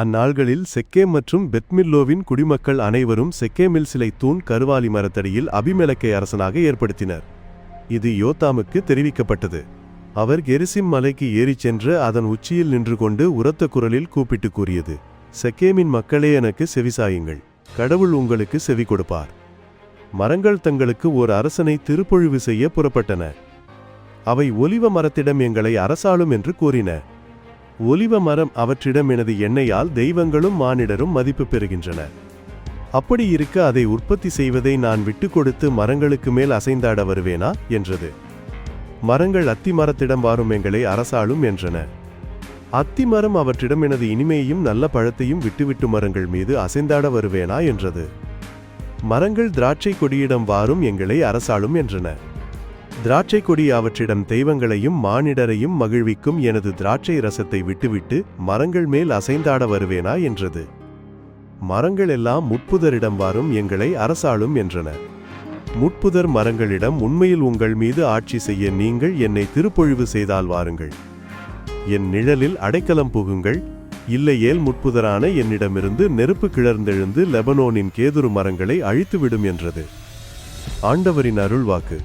அந்நாள்களில் செக்கேம் மற்றும் பெத்மில்லோவின் குடிமக்கள் அனைவரும் செக்கேமில் சிலை தூண் கருவாலி மரத்தடியில் அபிமெலக்கை அரசனாக ஏற்படுத்தினர். இது யோத்தாமுக்கு தெரிவிக்கப்பட்டது. அவர் கெரிசிம் மலைக்கு ஏறிச் சென்று அதன் உச்சியில் நின்று கொண்டு உரத்த குரலில் கூப்பிட்டு கூறியது செக்கேமின் மக்களே எனக்கு செவிசாயுங்கள் கடவுள் உங்களுக்கு செவி கொடுப்பார். மரங்கள் தங்களுக்கு ஓர் அரசனை திருப்பொழிவு செய்ய புறப்பட்டன. அவை ஒலிவ மரத்திடம் எங்களை அரசாளும் என்று கூறின. ஒலிவ மரம் அவற்றிடம் எனது எண்ணெயால் தெய்வங்களும் மானிடரும் மதிப்பு பெறுகின்றன. அப்படி இருக்க அதை உற்பத்தி செய்வதை நான் விட்டு கொடுத்து மரங்களுக்கு மேல் அசைந்தாட வருவேனா? என்றது. மரங்கள் அத்தி மரத்திடம் வாரும் எங்களை அரசாளும் என்றன. அத்தி மரம் அவற்றிடம் எனது இனிமையையும் நல்ல பழத்தையும் விட்டுவிட்டு மரங்கள் மீது அசைந்தாட வருவேனா? என்றது. மரங்கள் திராட்சை கொடியிடம் வாரும் எங்களை அரசாளும் என்றன. திராட்சை கொடி அவற்றிடம் தெய்வங்களையும் மானிடரையும் மகிழ்விக்கும் எனது திராட்சை ரசத்தை விட்டுவிட்டு மரங்கள் மேல் அசைந்தாட வருவேனா என்றது. மரங்கள் எல்லாம் முட்புதரிடம் வாரும் எங்களை அரசாளும் என்றன முட்புதர் மரங்களிடம் உண்மையில் உங்கள் மீது ஆட்சி செய்ய நீங்கள் என்னை திருப்பொழிவு செய்தால் வாருங்கள். என் நிழலில் அடைக்கலம் புகுங்கள். இல்லையேல் முட்புதரான என்னிடமிருந்து நெருப்பு கிளர்ந்தெழுந்து லெபனோனின் கேதுரு மரங்களை அழித்துவிடும் என்றது. ஆண்டவரின் அருள்வாக்கு.